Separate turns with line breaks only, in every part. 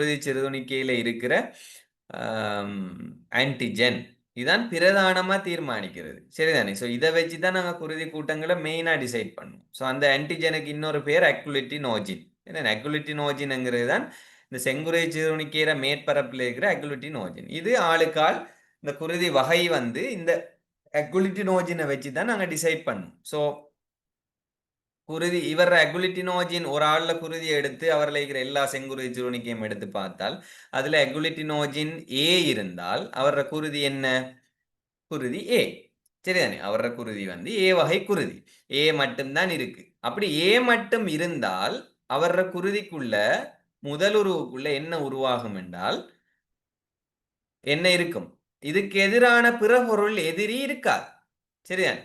குருதி சிறுதுணிக்கையில இருக்கிற ஆன்டிஜென் இதான் பிரதானமா தீர்மானிக்கிறது. சரிதானே? ஸோ இதை வச்சு தான் நாங்கள் குருதி கூட்டங்களை மெயினா டிசைட் பண்ணுவோம். ஸோ அந்த ஆன்டிஜெனுக்கு இன்னொரு பேர் அக்குலிட்டி நோஜின் ஏன்னா அக்குலிட்டி நோஜின்ங்கிறது தான் இந்த செங்குறை சிறுதுணிக்கையிற மேற்பரப்பில் இருக்கிற அக்குலிட்டி நோஜின் இது ஆளுக்கால் இந்த குருதி வகை வந்து இந்த அக்குலிட்டி நோஜினை வச்சு தான் நாங்கள் டிசைட் பண்ணுவோம். ஸோ குருதி இவர் அகுலிட்டினோஜின் ஒரு ஆள்ல குருதியை எடுத்து அவரில் இருக்கிற எல்லா செங்குருதி சிறுவனிக்கையும் எடுத்து பார்த்தால் அதுல அகுலிட்டினோஜின் ஏ இருந்தால் அவர குருதி என்ன? குருதி ஏ சரிதானே? அவர குருதி வந்து ஏ வகை குருதி. ஏ மட்டும்தான் இருக்கு. அப்படி ஏ மட்டும் இருந்தால் அவர குருதிக்குள்ள முதலுருவுக்குள்ள என்ன உருவாகும் என்றால் என்ன இருக்கும்? இதுக்கு எதிரான பிற பொருள் எதிரி இருக்காது. சரிதானே?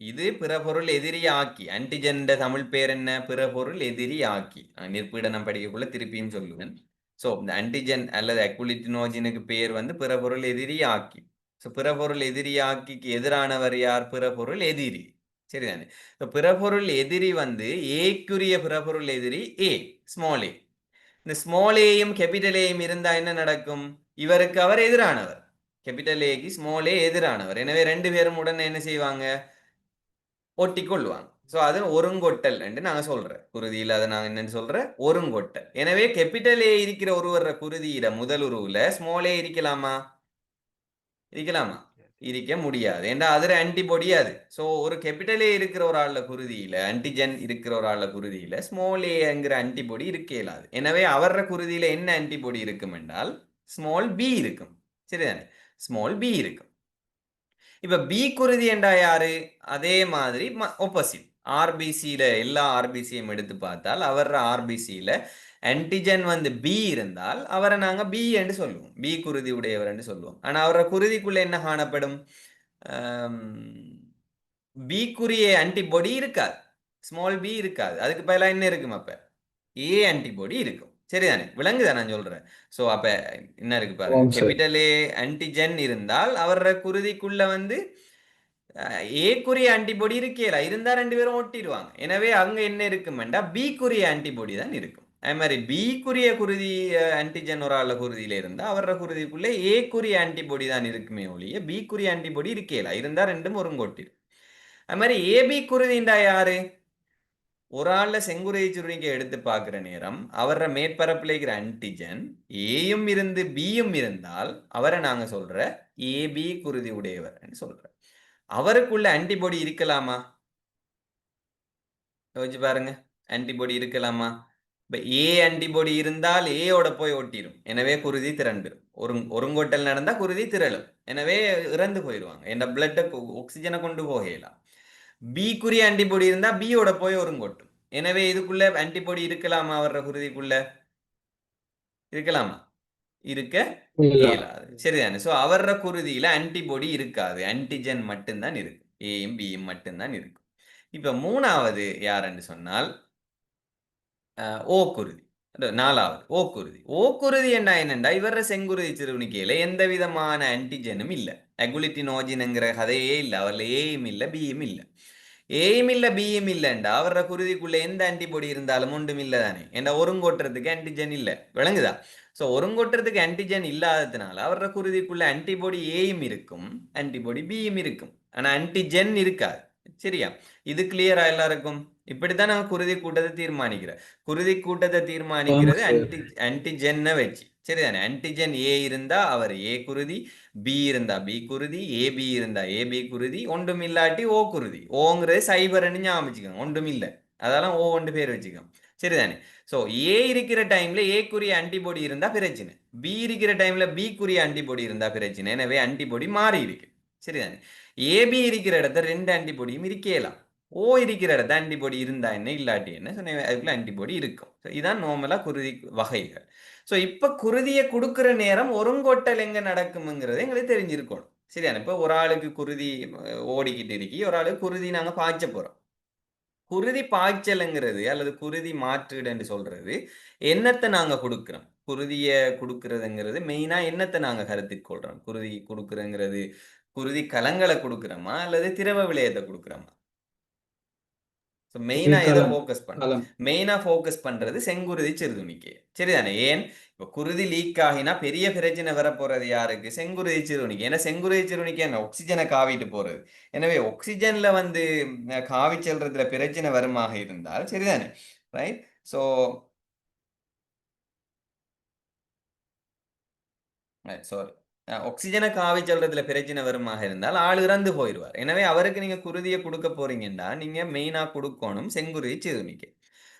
இது பிறபொருள் எதிரி ஆக்கி ஆன்டிஜென் தமிழ் பேர் என்ன? பிறபொருள் எதிரி ஆக்கி நிற்பீடனம் படிக்கக்குள்ள திருப்பியும் சொல்லுவேன். ஸோ இந்த ஆன்டிஜென் அல்லது அக்குலிட்டினோஜினுக்கு பேர் வந்து பிறபொருள் எதிரி ஆக்கி ஸோ பிறபொருள் எதிரி ஆக்கிக்கு எதிரானவர் யார்? பிறபொருள் எதிரி. சரிதானே? இப்போ பிறபொருள் எதிரி வந்து ஏக்குரிய பிறபொருள் எதிரி ஏ ஸ்மால் ஏ இந்த ஸ்மால் ஏயும் கேபிட்டல் ஏயும் இருந்தா என்ன நடக்கும்? இவருக்கு அவர் எதிரானவர். கேபிட்டல் ஏக்கு ஸ்மால் ஏ எதிரானவர். எனவே ரெண்டு பேரும் உடனே என்ன செய்வாங்க? ஒட்டி கொள்வாங்க ஸோ அது ஒருங்கொட்டல் என்று நாங்கள் சொல்கிறேன் குருதியில் அதை நாங்கள் என்னன்னு சொல்கிறேன் ஒருங்கொட்டல். எனவே கேபிட்டல் ஏ இருக்கிற ஒருவர குருதியில முதல் உருவில் ஸ்மால் ஏ இருக்கலாமா? இருக்கலாமா? இருக்க முடியாது. ஏன்னா அதுல ஆன்டிபாடி அது. ஸோ ஒரு கேபிட்டல் இருக்கிற ஒரு ஆள்ல குருதியில ஆன்டிஜென் இருக்கிற ஒரு ஆள்ல குருதியில ஸ்மால் ஏங்கிற ஆன்டிபாடி இருக்க இயலாது. எனவே அவர குருதியில என்ன ஆன்டிபாடி இருக்கும் என்றால் ஸ்மால் பி இருக்கும். சரிதானே? ஸ்மால் பி இருக்கும். இப்போ பி குருதி என்றா யாரு? அதே மாதிரி ஒப்போசிட் ஆர்பிசியில எல்லா ஆர்பிசியும் எடுத்து பார்த்தால் அவர் ஆர்பிசியில ஆன்டிஜன் வந்து பி இருந்தால் அவரை நாங்க பி என்று சொல்லுவோம். பி குருதி உடையவர் என்று சொல்லுவோம். ஆனா அவரை குருதிக்குள்ள என்ன காணப்படும்? பி குறிய ஆன்டிபாடி இருக்காது. ஸ்மால் பி இருக்காது. அதுக்கு பதிலாக என்ன இருக்கும் அப்ப? ஏ ஆன்டிபாடி இருக்கும். சரிதானே? விளங்குதா நான் சொல்றேன். சோ அப்ப என்ன இருக்கு பாருங்க கேபிட்டல் ஆன்டிஜென் இருந்தால் அவர குருதிக்குள்ள வந்து ஏக்குரிய ஆன்டிபாடி இருக்கேல இருந்தா ரெண்டு பேரும் ஒட்டிடுவாங்க. எனவே அங்க என்ன இருக்குமெண்டா பி குறிய ஆன்டிபாடி தான் இருக்கும். அதே மாதிரி பி குறிய குருதி ஆன்டிஜென் ஒரு ஆள குருதியில இருந்தா அவர குருதிக்குள்ள ஏ குறிய ஆன்டிபாடி தான் இருக்குமே ஒழிய பி குறிய ஆன்டிபாடி இருக்கேல இருந்தா ரெண்டும் ஒருங்கொட்டிடும். அது மாதிரி ஏபி குருதிண்டா யாரு? ஒரு ஆள்ல செங்குறை சுருங்க எடுத்து பார்க்குற நேரம் அவர மேற்பரப்பில் இருக்கிற ஆன்டிஜன் ஏயும் இருந்து பியும் இருந்தால் அவரை நாங்க சொல்ற ஏபி குருதி உடையவர் சொல்ற. அவருக்குள்ள ஆன்டிபாடி இருக்கலாமா? யோசிச்சு பாருங்க. ஆன்டிபாடி இருக்கலாமா? இப்ப ஏ ஆன்டிபாடி இருந்தால் ஏயோட போய் ஒட்டிடும் எனவே குருதி திரண்டுடும் ஒரு ஒருங்கோட்டல் நடந்தா குருதி திரளும். எனவே இறந்து போயிடுவாங்க. என்ன பிளட்டை ஆக்சிஜனை கொண்டு போகலாம். பிக்குரிய ஆன்டிபாடி இருந்தா பியோட போய் ஒருங்கொட்டும். எனவே இதுக்குள்ள ஆன்டிபாடி இருக்கலாமா வர்ற குருதிக்குள்ள? இருக்கலாமா? இருக்க இயலாது. சரிதானே. சோ அவர குருதியில ஆன்டிபாடி இருக்காது. ஆன்டிஜன் மட்டும்தான் இருக்கு. ஏயும் பியும் மட்டும்தான் இருக்கும் இப்ப மூணாவது யாருன்னு சொன்னால் ஓ குருதி. நாலாவது ஓக்குருதி ஓக்குருதி என்ன என்னண்டா இவர செங்குருதி சிறுவணிக்கையில எந்த விதமான ஆன்டிஜனும் இல்ல அகுலிட்டினோஜினுங்கிற கதையே இல்லை. அவர்ல ஏயும் இல்லை பியும் இல்லை. ஏயும் இல்லை பியும் இல்லைண்டா. அவர குருதிக்குள்ள எந்த ஆன்டிபாடி இருந்தாலும் ஒன்றும் இல்லை தானே. ஏண்டா ஒருங்கோட்டுறதுக்கு ஆன்டிஜன் இல்லை. விளங்குதா? ஸோ ஒருங்கோட்டுறதுக்கு ஆன்டிஜன் இல்லாததுனால அவர குருதிக்குள்ள ஆன்டிபாடி ஏயும் இருக்கும் ஆன்டிபாடி பியும் இருக்கும். ஆனால் ஆன்டிஜென் இருக்காது. சரியா? இது கிளியரா எல்லாருக்கும்? இப்படித்தான் நாங்க குருதி கூட்டத்தை தீர்மானிக்கிறோம். குருதி கூட்டத்தை தீர்மானிக்கிறது ஆன்டி ஆன்டிஜென்னை வச்சு. சரிதானே? ஆன்டிஜென் ஏ இருந்தா அவர் ஏ குருதி பி இருந்தா பி குருதி ஏ பி இருந்தா ஏ பி குருதி ஒன்றும் இல்லாட்டி ஓ குருதி ஓங்கிறது சைபர்னு ஞாபகம் வச்சுக்கோங்க. ஒன்றும் இல்லை அதெல்லாம் ஓ ஒன்று பேர் வச்சுக்கோங்க. சரிதானே? ஸோ ஏ இருக்கிற டைம்ல ஏக்குரிய ஆன்டிபாடி இருந்தா பிரச்சனை. பி இருக்கிற டைம்ல பி குறிய ஆன்டிபாடி இருந்தா பிரச்சனை. எனவே ஆன்டிபாடி மாறி இருக்கு சரிதானே ஏபி இருக்கிற இடத்த ரெண்டு ஆன்டிபாடியும் இருக்கலாம். ஓ இருக்கிற இடத்த ஆன்டிபாடி இருந்தா என்ன? இல்லாட்டி என்ன? சொன்ன அதுக்குள்ள ஆன்டிபாடி இருக்கும். ஸோ இதான் நார்மலா குருதி வகைகள். ஸோ இப்போ குருதியை கொடுக்குற நேரம் ஒருங்கொட்டல் எங்க நடக்கும்ங்கிறது எங்களுக்கு தெரிஞ்சிருக்கணும். சரியான இப்போ ஒரு ஆளுக்கு குருதி ஓடிக்கிட்டு இருக்கி ஒரு ஆளுக்கு குருதி நாங்கள் பாய்ச்ச போறோம். குருதி பாய்ச்சலுங்கிறது அல்லது குருதி மாற்றுன்னு சொல்றது என்னத்தை நாங்க கொடுக்குறோம்? குருதிய கொடுக்கறதுங்கிறது மெயினா என்னத்தை நாங்க கருத்தில் கொள்றோம்? குருதி கொடுக்குறங்கிறது குருதி கலங்களை கொடுக்குறோமா? அல்லது திரவ விளையத்தை கொடுக்குறோமா? ஸோ மெயினா எதை. ஃபோக்கஸ் பண்ண
களம்
மெயினா ஃபோக்கஸ் பண்றது செங்குருதி சிறுதுணிக்கை. சரிதானே? ஏன்? இப்போ குருதி லீக் ஆகினா பெரிய பிரச்சனை வர போறது யாருக்கு? செங்குருதி சிறுதுணிக்கை. ஏன்னா செங்குருதி சிறுதுணிக்கை என்ன ஆக்சிஜனை காவிட்டு போறது. எனவே ஆக்சிஜன்ல வந்து காவி செல்றதுல பிரச்சனை வருமாக இருந்தால் சரிதானே? ரைட் ஸோ சாரி ஆக்சிஜனை காவி சொல்றதுல பிரச்சனை வருமாக இருந்தால் ஆள் இறந்து போயிடுவார் எனவே அவருக்கு நீங்க குருதியை கொடுக்க போறீங்கன்னா நீங்க மெயினா கொடுக்கணும் செங்குருதி சிறுதுணிக்கை.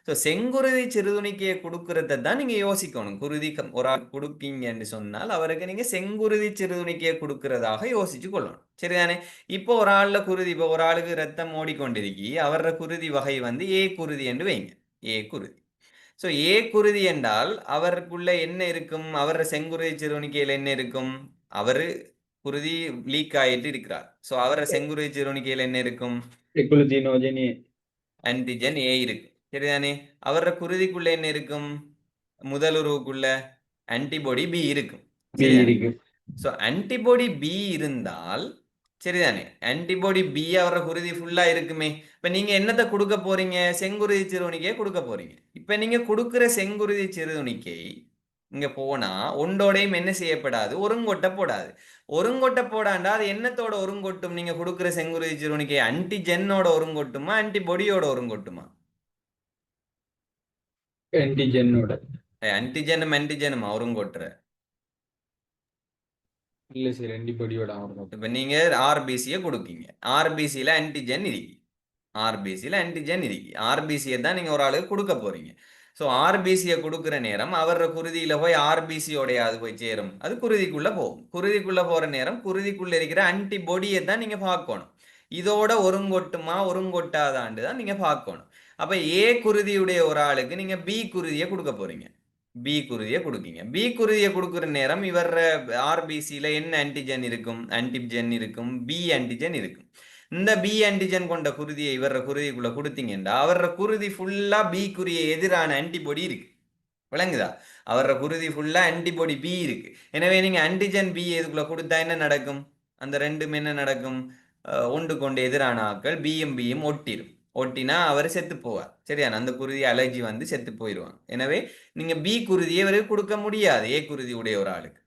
ஸோ செங்குருதி சிறுதுணிக்கையை கொடுக்கறத தான் நீங்க யோசிக்கணும். குருதி கம்- ஒரு ஆள் கொடுக்கீங்கன்னு சொன்னால் அவருக்கு நீங்க செங்குருதி சிறுதுணிக்கையை கொடுக்கறதாக யோசிச்சு கொள்ளணும். சரிதானே? இப்போ ஒரு ஆள்ல குருதி இப்போ ஒரு ஆளுக்கு ரத்தம் ஓடிக்கொண்டிருக்கி அவர குருதி வகை வந்து ஏ குருதி என்று வைங்க. ஏ குருதி. ஸோ ஏ குருதி என்றால் அவருக்குள்ள என்ன இருக்கும்? அவர செங்குருதி சிறுவனிக்கையில் என்ன இருக்கும்? அவர் குருதி லீக் ஆயிட்டு இருக்கிறார். ஸோ அவர செங்குருதி சிறுவணிக்கையில் என்ன இருக்கும்? ஆன்டிஜன் ஏ இருக்கு. சரிதானே? அவர குருதிக்குள்ள என்ன இருக்கும்? முதலுறவுக்குள்ள ஆன்டிபாடி பி இருக்கும். ஸோ ஆன்டிபாடி பி இருந்தால் சரிதானே? ஆன்டிபாடி பி அவர குருதி ஃபுல்லா இருக்குமே. இப்ப நீங்க என்னத்தை கொடுக்க போறீங்க? செங்குருதி சிறுவணிக்கையை கொடுக்க போறீங்க. இப்ப நீங்க கொடுக்கிற செங்குருதி சிறுவணிக்கை இங்க போனா ஒன்றோடையும் என்ன செய்யப்படாது? ஒருங்கொட்ட போடாது. ஒருங்கொட்ட போடாண்டா அது என்னத்தோட ஒருங்கொட்டும்? நீங்க கொடுக்கிற செங்குருதி சிறுவணிக்கை ஆன்டிஜென்னோட ஒருங்கொட்டுமா? ஆன்டிபாடியோட ஒருங்கொட்டுமா?
ஆன்டிஜனோட
ஆன்டிஜெனும் ஆன்டிஜெனுமா ஒருங்கொட்டுற.
இல்ல சார் ஆன்டிபாடியோட
இப்போ நீங்கள் ஆர்பிசியை கொடுக்கீங்க. ஆர்பிசியில் ஆன்டிஜென் இருக்கு. ஆர்பிசியில் ஆன்டிஜென் இருக்கு. ஆர்பிசியை தான் நீங்கள் ஒரு ஆளுக்கு கொடுக்க போறீங்க. ஸோ ஆர்பிசியை கொடுக்குற நேரம் அவர குருதியில் போய் ஆர்பிசியோடைய அது போய் சேரும். அது குருதிக்குள்ளே போகும். குருதிக்குள்ளே போகிற நேரம் குருதிக்குள்ளே இருக்கிற ஆன்டிபாடியை தான் நீங்கள் பார்க்கணும். இதோட ஒருங்கொட்டுமா ஒருங்கொட்டாதாண்டு தான் நீங்கள் பார்க்கணும். அப்போ ஏ குருதியுடைய ஒரு ஆளுக்கு நீங்கள் பி குருதியை கொடுக்க போகிறீங்க பி குருதியை கொடுக்கீங்க. பி குருதியை கொடுக்குற நேரம் இவர் ஆர்பிசியில் என்ன ஆன்டிஜன் இருக்கும்? ஆன்டிஜன் இருக்கும். பி ஆன்டிஜன் இருக்கும். இந்த பி ஆன்டிஜன் கொண்ட குருதியை இவர குருதிக்குள்ள கொடுத்தீங்கன்னா அவர குருதி ஃபுல்லா பி குறிய எதிரான ஆன்டிபாடி இருக்கு. விளங்குதா? அவர குருதி ஃபுல்லா ஆன்டிபாடி பி இருக்கு. எனவே நீங்க ஆன்டிஜன் பி இதுக்குள்ள கொடுத்தா என்ன நடக்கும்? அந்த ரெண்டும் என்ன நடக்கும்? ஒன்று கொண்டு எதிரான ஆட்கள் பியும் பியும் ஒட்டிடும் ஒட்டினா அவர் செத்து போவார். சரியா? அந்த குருதி அலர்ஜி வந்து செத்து போயிடுவாங்க எனவே நீங்க பி குருதியை இவருக்கு கொடுக்க முடியாது. ஏ குருதி உடைய ஒரு ஆளுக்கு.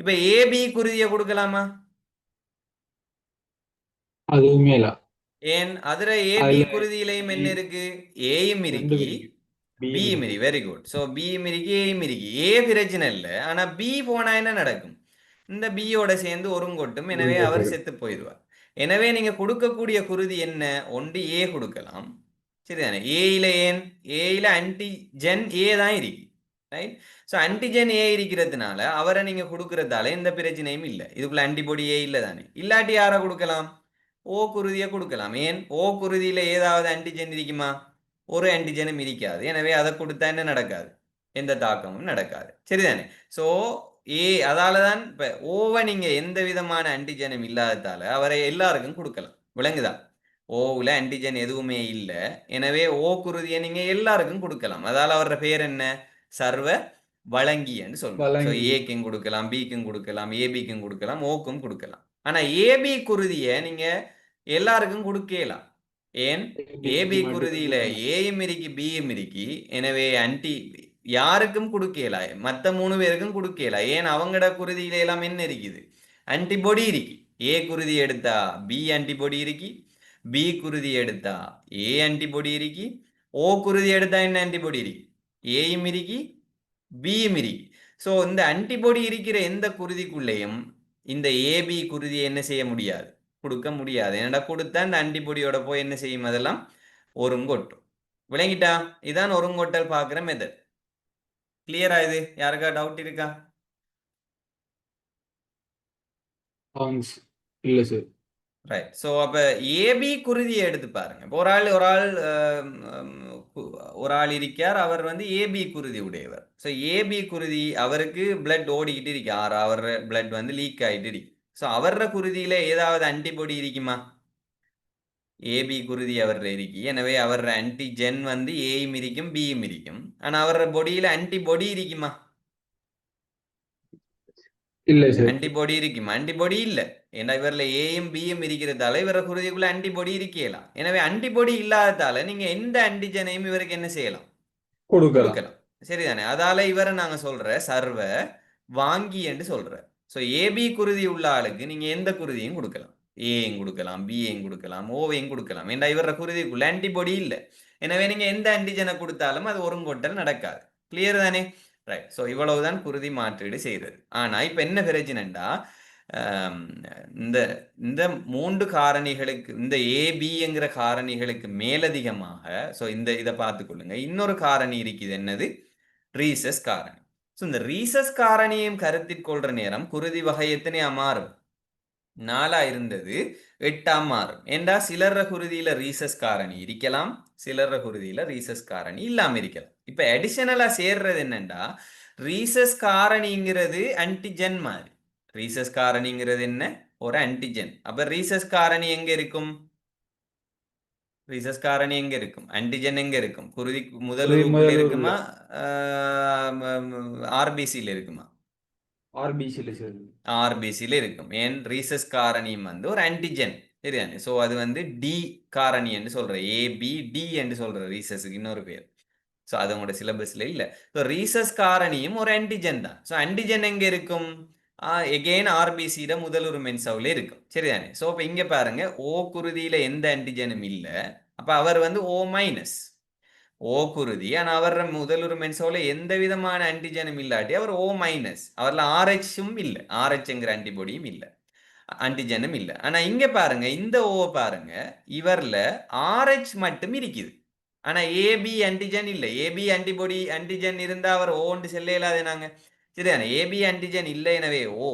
இப்ப ஏ பி குருதியை கொடுக்கலாமா?
அதுவுமே இல்ல
ஏன்? அதுல ஏ பி
அதுல
குருதியிலையும் என்ன இருக்கு? ஏயும்
ரெண்டு
இருக்கு.
இருக்கு.
பி மிரி வெரி குட் ஸோ பி மிரிக்கு ஏயும் இருக்கு ஏ பிரச்சனை இல்லை. ஆனா பி போனா என்ன நடக்கும்? இந்த பியோட சேர்ந்து ஒருங்கொட்டும் எனவே அவர். செத்து போயிடுவார். எனவே நீங்க கொடுக்கக்கூடிய குருதி என்ன? ஒன்று ஏ கொடுக்கலாம். சரிதானே? ஏயில ஏன்? ஏயில ஆன்டிஜென் ஏ தான் இருக்கு. ரைட் ஸோ ஆன்டிஜென் ஏ இருக்கிறதுனால அவரை நீங்க கொடுக்கறதால எந்த பிரச்சனையும் இல்லை. இதுக்குள்ள ஆன்டிபாடி ஏ இல்லை தானே இல்லாட்டி யாரை கொடுக்கலாம்? ஓ குருதியை கொடுக்கலாம். ஏன்? ஓ குருதியில ஏதாவது ஆன்டிஜென் இருக்குமா? ஒரு ஆன்டிஜனும் இருக்காது. எனவே அதை கொடுத்தா என்ன நடக்காது? எந்த தாக்கமும் நடக்காது. சரிதானே? ஸோ ஏ அதால தான் இப்போ ஓவை நீங்க எந்த விதமான ஆன்டிஜனும் இல்லாததால அவரை எல்லாருக்கும் கொடுக்கலாம். விளங்குதா? ஓவில் ஆன்டிஜன் எதுவுமே இல்லை. எனவே ஓ குருதியை நீங்க எல்லாருக்கும் கொடுக்கலாம். அதால அவரோட பேர் என்ன? சர்வ வழங்கின்னு சொல்லுவோம். ஏக்கும் கொடுக்கலாம் பிக்கும் கொடுக்கலாம் ஏபிக்கும் கொடுக்கலாம் ஓக்கும் கொடுக்கலாம். ஆனா ஏபி குருதியை நீங்க எல்லாருக்கும் கொடுக்கலாம். ஏன்? ஏபி குருதியில ஏயும் இருக்கு பியும் இருக்கு. எனவே அன்டி யாருக்கும் கொடுக்கல? மத்த மூணு பேருக்கும் கொடுக்கல? ஏன் அவங்களோட குருதியில எல்லாம் என்ன இருக்குது? ஆன்டிபாடி இருக்கு. ஏ குருதி எடுத்தா பி ஆன்டிபாடி இருக்கு. பி குருதி எடுத்தா ஏ ஆன்டிபாடி இருக்கு. ஓ குருதி எடுத்தா என்ன ஆன்டிபாடி இருக்கு? ஏயும் இருக்கு பியும் இருக்கு. ஸோ இந்த ஆன்டிபாடி இருக்கிற எந்த குருதிக்குள்ளேயும் இந்த ஏபி குருதியை என்ன செய்ய முடியாது? கொடுக்க முடியாது. என்னடா கொடுத்தா இந்த ஆன்டிபாடியோட போய் என்ன செய்யும் அதெல்லாம்? ஒருங்கொட்டும். விளங்கிட்டா? இதான் ஒருங்கொட்டல் பார்க்குற மெத்தட் கிளியரா இது? யாருக்கா டவுட் இருக்கா?
இல்ல சார்
ரைட் ஸோ அப்போ ஏபி குருதியை எடுத்து பாருங்க. இப்போ ஒரு ஆள் ஒரு ஆள் ஒரு ஆள் இருக்கார். அவர் வந்து ஏபி குருதி உடையவர். ஸோ ஏபி குருதி அவருக்கு பிளட் ஓடிக்கிட்டு இருக்கு. ஆறு அவர் பிளட் வந்து லீக் ஆகிட்டு இருக்கு. ஸோ அவர குருதியில ஏதாவது ஆன்டிபாடி இருக்குமா? ஏபி குருதி அவர்ல இருக்கு. எனவே அவர் ஆன்டிஜென் வந்து ஏயும் இருக்கும் பியும் இருக்கும். ஆனா அவர் பொடியில ஆன்டிபாடி இருக்குமா?
இல்ல சார்.
ஆன்டிபாடி இருக்கும்? ஆன்டிபாடி இல்ல. ஏன்னா இவர்ல ஏயும் பியும் இருக்கிறதால இவர குருதிக்குள்ள ஆன்டிபாடி இருக்கலாம் எனவே ஆன்டிபாடி இல்லாததால நீங்க எந்த ஆன்டிஜனையும் இவருக்கு என்ன செய்யலாம்?
கொடுக்கலாம்.
சரிதானே? அதால இவரை நாங்க சொல்ற சர்வ வாங்கி என்று சொல்ற. ஸோ ஏபி குருதி உள்ள ஆளுக்கு நீங்கள் எந்த குருதியும் கொடுக்கலாம். ஏயும் கொடுக்கலாம் பிஏயும் கொடுக்கலாம் ஓவையும் கொடுக்கலாம். ஏன்னா இவர குருதிக்குள்ள ஆன்டிபாடி இல்லை. எனவே நீங்கள் எந்த ஆன்டிஜனை கொடுத்தாலும் அது ஒருங்கொட்டல் நடக்காது. கிளியர் தானே? ரைட் ஸோ இவ்வளவுதான் குருதி மாற்றீடு செய்கிறது ஆனால் இப்போ என்ன பிரச்சனைண்டா? இந்த இந்த மூன்று காரணிகளுக்கு இந்த ஏபிங்கிற காரணிகளுக்கு மேலதிகமாக ஸோ இந்த இதை பார்த்துக்கொள்ளுங்க இன்னொரு காரணி இருக்குது என்னது? ரீசஸ் காரணி. ஸோ இந்த ரீசஸ் காரணியையும் கருத்தில் கொள்ற நேரம் குருதி வகை எத்தனையா மாறும் நாலா இருந்தது எட்டாம் மாறும் ஏண்டா? சிலர்ற குருதியில ரீசஸ் காரணி இருக்கலாம் சிலர்ற குருதியில ரீசஸ் காரணி இல்லாம இருக்கலாம். இப்ப அடிஷனலா சேர்றது என்னண்டா? ரீசஸ் காரணிங்கிறது ஆன்டிஜென் மாதிரி. ரீசஸ் காரணிங்கிறது என்ன? ஒரு ஆன்டிஜென் அப்ப ரீசஸ் காரணி எங்க இருக்கும்? ரீசஸ் காரணி எங்க இருக்கும்? ஆன்டிஜென் எங்க இருக்கும்? குருதி முதல் இருக்குமா? ஆர்பிசியில் இருக்குமா?
ஆர்பிசியில்
ஆர்பிசியில் இருக்கும். ஏன்? ரீசஸ் காரணியும் வந்து ஒரு ஆன்டிஜென் சரிதானே? ஸோ அது வந்து டி காரணி என்று சொல்ற ஏ பி டி என்று சொல்ற ரீசஸுக்கு இன்னொரு பேர். ஸோ அது உங்களோட சிலபஸ்ல இல்ல. ஸோ ரீசஸ் காரணியும் ஒரு ஆன்டிஜென் தான். ஸோ ஆன்டிஜென் எங்க இருக்கும்? எகெயின் ஆர்பிசியில முதலுரு மென்சவுல இருக்கும். சரிதானே? ஸோ இப்போ இங்கே பாருங்க ஓ குருதியில எந்த ஆன்டிஜனும் இல்லை. அப்போ அவர் வந்து ஓ மைனஸ் ஓ குருதி ஆனால் அவர் முதலுரு மென்சோல எந்த விதமான ஆன்டிஜனும் இல்லாட்டி அவர் ஓ மைனஸ் அவரில் ஆர்ஹெச்சும் இல்லை. ஆர்ஹெச்ங்கிற ஆன்டிபாடியும் இல்லை. ஆன்டிஜனும் இல்லை. ஆனால் இங்கே பாருங்க இந்த ஓ பாருங்க இவரில் ஆர்ஹெச் மட்டும் இருக்குது. ஆனால் ஏபி ஆன்டிஜன் இல்லை. ஏபி ஆன்டிபாடி ஆன்டிஜன் இருந்தால் அவர் ஓண்டு செல்ல இல்லாதே நாங்கள் சரிதானே ஏபி ஆன்டிஜன் இல்லை எனவே ஓ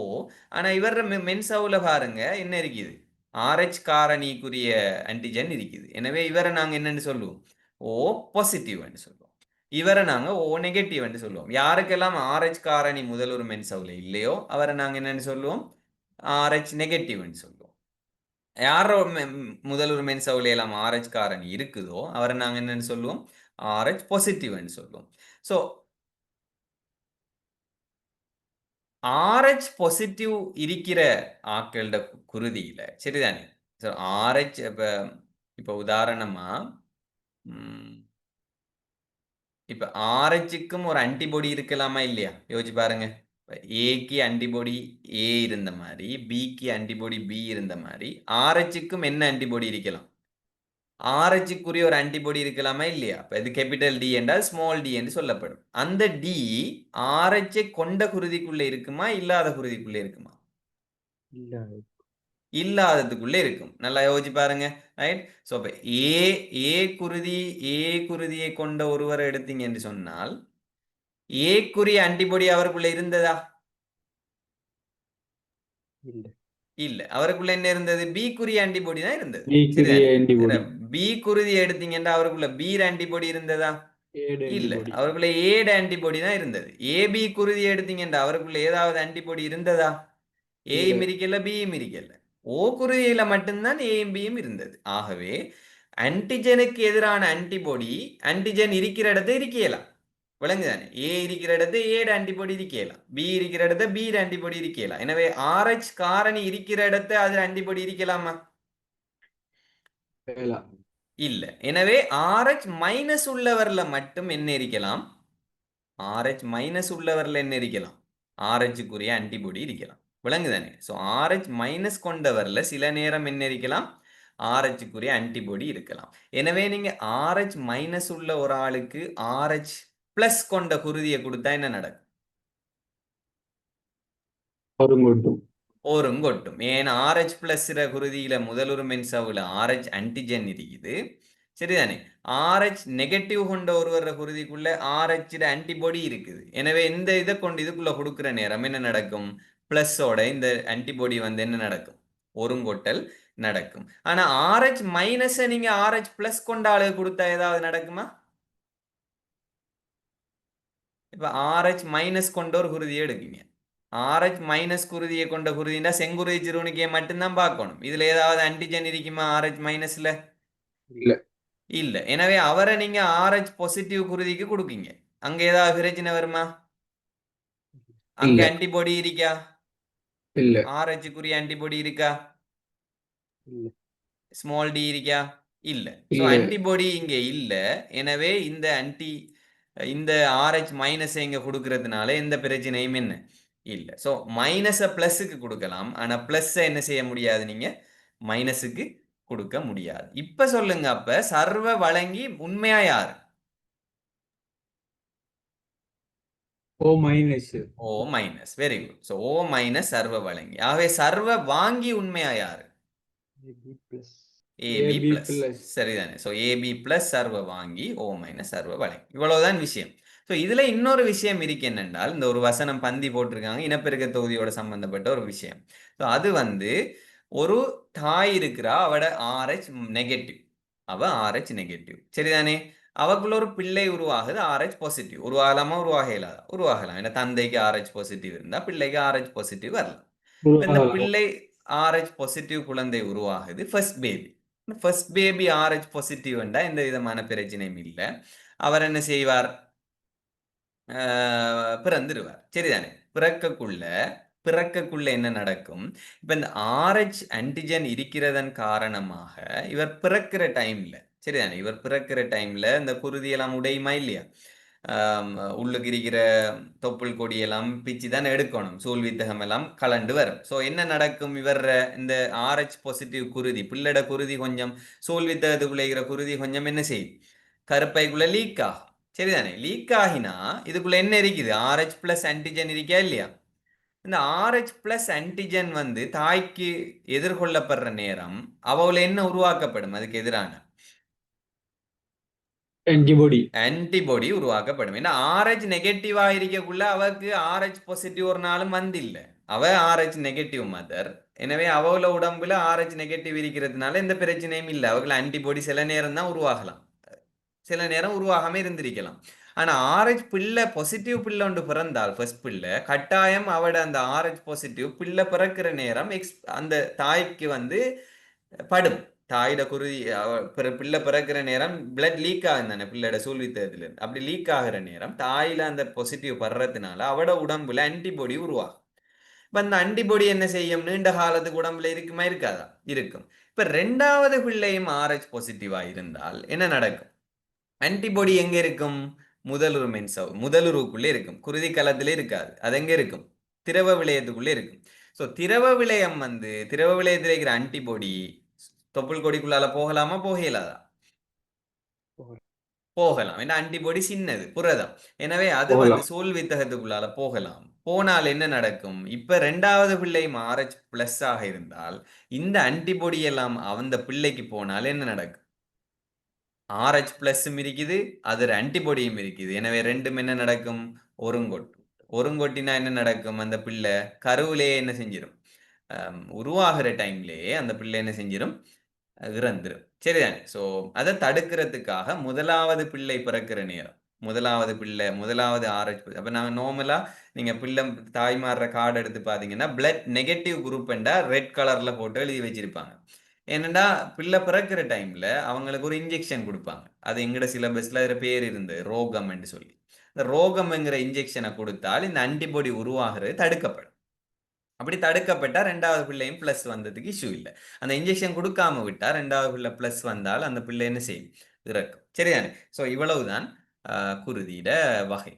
ஆனால் இவர் மென்சாவில் பாருங்க என்ன இருக்குது? ஆர்ஹெச் காரணிக்குரிய ஆன்டிஜன் இருக்குது. எனவே இவரை நாங்கள் என்னன்னு சொல்லுவோம்? ஓ பாசிட்டிவ்னு சொல்லுவோம். இவரை நாங்கள் ஓ நெகட்டிவ்னு சொல்லுவோம். யாருக்கெல்லாம் ஆர்ஹெச் காரணி முதலொரு மென்சவுல இல்லையோ அவரை நாங்கள் என்னன்னு சொல்லுவோம்? ஆர்ஹெச் நெகட்டிவ்னு சொல்லுவோம். யாரோ முதலொரு மென்சவுல எல்லாம் ஆர்ஹெச் காரணி இருக்குதோ அவரை நாங்கள் என்னன்னு சொல்லுவோம்? ஆர்ஹெச் பாசிட்டிவ்னு சொல்லுவோம். ஸோ ஆர்ஹெச் பாசிட்டிவ் இருக்கிற ஆக்களோட குருதியில சரிதானே? ஸோ ஆர்ஹெச் இப்போ இப்போ உதாரணமா ம், இப்ப ஆர்ஹெச்சுக்கும் ஒரு ஆன்டிபாடி இருக்கலாமா இல்லையா? யோசிச்சு பாருங்க. ஏக்கு ஆன்டிபாடி ஏ இருந்த மாதிரி பிக்கு ஆன்டிபாடி பி இருந்த மாதிரி ஆர்ஹெச்சுக்கும் என்ன ஆன்டிபாடி இருக்கலாம்? ஆர்ஹெச்சுக்குரிய ஒரு ஆன்டிபாடி இருக்கலாமா இல்லையா? இப்ப இது கேபிட்டல் டி என்றால் ஸ்மால் டி என்று சொல்லப்படும். அந்த டி ஆர்ஹெச்சை கொண்ட குருதிக்குள்ள இருக்குமா? இல்லாத குருதிக்குள்ள இருக்குமா?
இல்ல.
இல்லாததுக்குள்ளே இருக்கும். நல்லா யோசிச்சு பாருங்க. ரைட் ஸோ அப்போ ஏ ஏ குருதி ஏ குருதியை கொண்ட ஒருவரை எடுத்தீங்க என்று சொன்னால் ஏக்குரிய ஆன்டிபாடி அவருக்குள்ள இருந்ததா?
இல்ல.
அவருக்குள்ள என்ன இருந்தது? பி குறிய ஆன்டிபாடி தான் இருந்தது. பி குருதி எடுத்தீங்கன்னா அவருக்குள்ள பி ஆன்டிபாடி இருந்ததா? இல்ல. அவருக்குள்ள ஏடு ஆன்டிபாடி தான் இருந்தது. ஏபி குருதி எடுத்தீங்கன்னா அவருக்குள்ள ஏதாவது ஆன்டிபாடி இருந்ததா? ஏயும் இருக்கல பியும் இருக்கல ஓ குருதியில மட்டும்தான் ஏயும் பியும் இருந்தது. ஆகவே ஆன்டிஜனுக்கு எதிரான ஆன்டிபாடி ஆன்டிஜன் இருக்கிற இடத்த இருக்கலாம் விளங்குதானே. ஏ இருக்கிற இடத்த ஏடு ஆன்டிபாடி இருக்கலாம் பி இருக்கிற இடத்த பி ஆன்டிபாடி இருக்கலாம் எனவே ஆர்ஹெச் காரணி இருக்கிற இடத்த அதுல ஆன்டிபாடி இருக்கலாமா. இல்ல. எனவே ஆர்ஹெச் மைனஸ் உள்ளவர்ல மட்டும் என்ன இருக்கலாம்? ஆர்ஹெச் மைனஸ் உள்ளவர்ல என்ன இருக்கலாம்? ஆர்ஹெச்சுக்குரிய ஆன்டிபாடி இருக்கலாம். விளங்குதானே? ஸோ ஆர்ஹெச் மைனஸ் கொண்டவர்ல சில நேரம் என்ன இருக்கலாம்? ஆர்ஹெச்சுக்குரிய ஆன்டிபாடி இருக்கலாம். எனவே நீங்க ஆர்ஹெச் மைனஸ் உள்ள ஒரு ஆளுக்கு ஆர்ஹெச் ப்ளஸ் கொண்ட குருதியை கொடுத்தா என்ன நடக்கும்?
ஒருங்கொட்டும்
ஓரும் கொட்டும் ஆர்ஹெச் பிளஸ் குருதியில முதலுரு மென்சாவுல ஆர்ஹெச் ஆன்டிஜன் இருக்குது. சரிதானே? ஆர்ஹெச் நெகட்டிவ் கொண்ட ஒருவர குருதிக்குள்ள ஆர்ஹெச் ஆன்டிபாடி இருக்குது. எனவே இந்த இதை கொண்டு இதுக்குள்ள கொடுக்குற நேரம் என்ன நடக்கும்? பிளஸோட இந்த ஆன்டிபாடி வந்து என்ன நடக்கும்? ஒருங்கொட்டல் நடக்கும். ஆனா ஆர்ஹெச் மைனஸை நீங்க ஆர்ஹெச் பிளஸ் கொண்ட ஆளுக்கு கொடுத்தா ஏதாவது நடக்குமா? இப்ப ஆர்ஹெச் மைனஸ் கொண்ட ஒரு குருதியை எடுக்கீங்க. ஆர்ஹெச் மைனஸ் குருதியை கொண்ட குருதினா செங்குருதி சிறுவனுக்கே மட்டும்தான் பார்க்கணும். இதுல ஏதாவது ஆன்டிஜன் இருக்குமா ஆர்ஹெச் மைனஸ்ல
இல்ல.
இல்ல. எனவே அவரை நீங்க ஆர்ஹெச் பாசிட்டிவ் குருதிக்கு கொடுக்கீங்க. அங்க ஏதாவது பிரச்சனை வருமா? அங்க. ஆன்டிபாடி இருக்கா?
இல்ல.
ஆர்ஹெச்சுக்குரிய ஆன்டிபாடி இருக்கா?
இல்ல.
ஸ்மால் டி இருக்கா? இல்ல. ஆன்டிபாடி இங்க இல்ல. எனவே இந்த ஆன்டி இந்த ஆர்ஹெச் மைனஸ் இங்க கொடுக்கறதுனால எந்த பிரச்சனையும் என்ன? இல்ல. ஸோ மைனஸை பிளஸுக்கு கொடுக்கலாம். ஆனா பிளஸ்ஸை என்ன செய்ய முடியாது நீங்க? மைனஸுக்கு கொடுக்க முடியாது. இப்ப சொல்லுங்க அப்ப சர்வ வழங்கி உண்மையா யார்?
O minus
O minus very good so O minus சர்வ வழங்கி. ஆகவே சர்வ வாங்கி உண்மையா யாரு?
AB plus.
சரிதானே. ஸோ ஏபி பிளஸ் சர்வ வாங்கி ஓ மைனஸ் சர்வ வழங்கி. இவ்வளவுதான் விஷயம். ஸோ இதுல இன்னொரு விஷயம் இருக்கு என்னென்றால் இந்த ஒரு வசனம் பந்தி போட்டிருக்காங்க இனப்பெருக்க தொகுதியோட சம்பந்தப்பட்ட ஒரு விஷயம். ஸோ அது வந்து ஒரு தாய் இருக்கிறா அவட ஆர்ஹெச் நெகட்டிவ் அவ ஆர்ஹெச் நெகட்டிவ் சரிதானே? அவக்குள்ள ஒரு பிள்ளை உருவாகுது ஆர்ஹெச் பாசிட்டிவ் உருவாகலாமா உருவாக இயலாதா உருவாகலாம். ஏன்னா தந்தைக்கு ஆர்ஹெச் பாசிட்டிவ் இருந்தா பிள்ளைக்கு ஆர்ஹெச் பாசிட்டிவ் வரலாம். இப்ப இந்த பிள்ளை ஆர்ஹெச் பாசிட்டிவ் குழந்தை உருவாகுது first baby first baby Rh positive எந்த விதமான பிரச்சனையும் இல்லை. அவர் என்ன செய்வார்? ஆஹ் சரிதானே? பிறக்கக்குள்ள பிறக்கக்குள்ள என்ன நடக்கும்? இப்ப இந்த ஆர்ஹெச் ஆன்டிஜன் இருக்கிறதன் காரணமாக இவர் பிறக்கிற டைம்ல சரிதானே? இவர் பிறக்கிற டைம்ல இந்த குருதியெல்லாம் உடையுமா இல்லையா? உள்ளுக்கு இருக்கிற தொப்புள் கொடியெல்லாம் பிச்சு தான் எடுக்கணும். சூழ் வித்தகம் எல்லாம் கலண்டு வரும். ஸோ என்ன நடக்கும்? இவர் இந்த ஆர்ஹெச் பாசிட்டிவ் குருதி பிள்ளட குருதி கொஞ்சம் சூழ் வித்தகத்துக்குள்ள இருக்கிற குருதி கொஞ்சம் என்ன செய்யும்? கருப்பைக்குள்ள லீக் ஆகும். சரிதானே? லீக் ஆகினா இதுக்குள்ள என்ன இருக்குது? ஆர்ஹெச் பிளஸ் ஆன்டிஜன் இருக்கா இல்லையா? இந்த ஆர்ஹெச் பிளஸ் ஆன்டிஜன் வந்து தாய்க்கு எதிர்கொள்ளப்படுற நேரம் அவள என்ன உருவாக்கப்படும்? அதுக்கு எதிரான?
ஆன்டிபாடி
ஆன்டிபாடி உருவாக்கப்படும். ஏன்னா ஆர்ஹெச் நெகட்டிவா இருக்கக்குள்ள அவக்கு ஆர்ஹெச் பாசிட்டிவ் ஒரு நாளும் வந்தில்ல. அவ ஆர்ஹெச் நெகட்டிவ் மதர் எனவே அவள உடம்புல ஆர்ஹெச் நெகட்டிவ் இருக்கிறதுனால எந்த பிரச்சனையும் இல்லை. அவர்கள் ஆன்டிபாடி சில நேரம் தான் உருவாகலாம். சில நேரம் உருவாகாம இருந்திருக்கலாம். ஆனா ஆரஞ்ச் பிள்ளை பாசிட்டிவ் பிள்ளை ஒன்று பிறந்தால் ஃபர்ஸ்ட் பிள்ளை கட்டாயம் அவட அந்த ஆரஞ்ச் பாசிட்டிவ் பிள்ளை பிறக்கிற நேரம் எக்ஸ் அந்த தாய்க்கு வந்து படும். தாயோட குருதி பிற- பிள்ளை பிறக்கிற நேரம் பிளட் லீக் ஆகும் தானே பிள்ளையோட சூழ்வித்ததுல இருந்து அப்படி லீக் ஆகிற நேரம் தாயில அந்த பாசிட்டிவ் படுறதுனால அவட உடம்புல ஆன்டிபாடி உருவாகும். இப்ப அந்த ஆன்டிபாடி என்ன செய்யும்? நீண்ட காலத்துக்கு உடம்புல இருக்குமா? இருக்காதா? இருக்கும். இப்ப ரெண்டாவது பிள்ளையும் ஆர்ஹெச் பாசிட்டிவா இருந்தால் என்ன நடக்கும்? ஆன்டிபாடி எங்க இருக்கும்? முதலுரு மென்சவ் முதலுருவுக்குள்ளே இருக்கும். குருதி கலத்திலே இருக்காது. அது எங்க இருக்கும்? திரவ விளையத்துக்குள்ளே இருக்கும். ஸோ திரவ விளையம் வந்து திரவ விளையத்தில் இருக்கிற ஆன்டிபாடி தொப்புள் கொடிக்குள்ளால போகலாமா? போகலாதா?
போகலாம்.
போகலாம் ஏன்னா ஆன்டிபாடி சின்னது புரதம். எனவே அது. வந்து சோல் வித்தகத்துக்குள்ளால போகலாம். போனால் என்ன நடக்கும்? இப்ப ரெண்டாவது பிள்ளையும் ஆர்ஹெச் பிளஸ் ஆக இருந்தால் இந்த ஆன்டிபாடி எல்லாம் அந்த பிள்ளைக்கு போனால் என்ன நடக்கும்? ஆர்ஹெச் பிளஸும் இருக்குது அது ஆன்டிபாடியும் இருக்குது. எனவே ரெண்டும் என்ன நடக்கும்? ஒருங்கொட்டு. ஒருங்கொட்டினா என்ன நடக்கும்? அந்த பிள்ளை கருவிலேயே என்ன செஞ்சிடும் உருவாகிற டைம்லேயே அந்த பிள்ளை என்ன செஞ்சிடும் இறந்துடும் சரிதானே? ஸோ அதை தடுக்கிறதுக்காக முதலாவது பிள்ளை பிறக்கிற நேரம். முதலாவது பிள்ளை முதலாவது ஆர்ஹெச் அப்போ நாங்கள் நார்மலாக நீங்கள் பிள்ளை தாய்மாறுற கார்டு எடுத்து பார்த்தீங்கன்னா பிளட் நெகட்டிவ் குரூப்ண்டா ரெட் கலரில் போட்டு எழுதி வச்சிருப்பாங்க. என்னடா பிள்ளை பிறக்கிற டைம்ல அவங்களுக்கு ஒரு இன்ஜெக்ஷன் கொடுப்பாங்க. அது எங்கட சிலபஸ்ல அதில் பேர் இருந்து ரோகம்னு சொல்லி. இந்த ரோகம்ங்கிற இன்ஜெக்ஷனை கொடுத்தால் இந்த ஆன்டிபாடி உருவாகிறது தடுக்கப்படும். அப்படி தடுக்கப்பட்டா ரெண்டாவது பிள்ளையும் ப்ளஸ் வந்ததுக்கு இஷ்யூ இல்லை. அந்த இன்ஜெக்ஷன் கொடுக்காம விட்டா ரெண்டாவது பிள்ளை ப்ளஸ் வந்தால் அந்த பிள்ளை என்ன செய்யும்? இறக்கும். சரிதானே? ஸோ இவ்வளவுதான் குருதியிட வகை.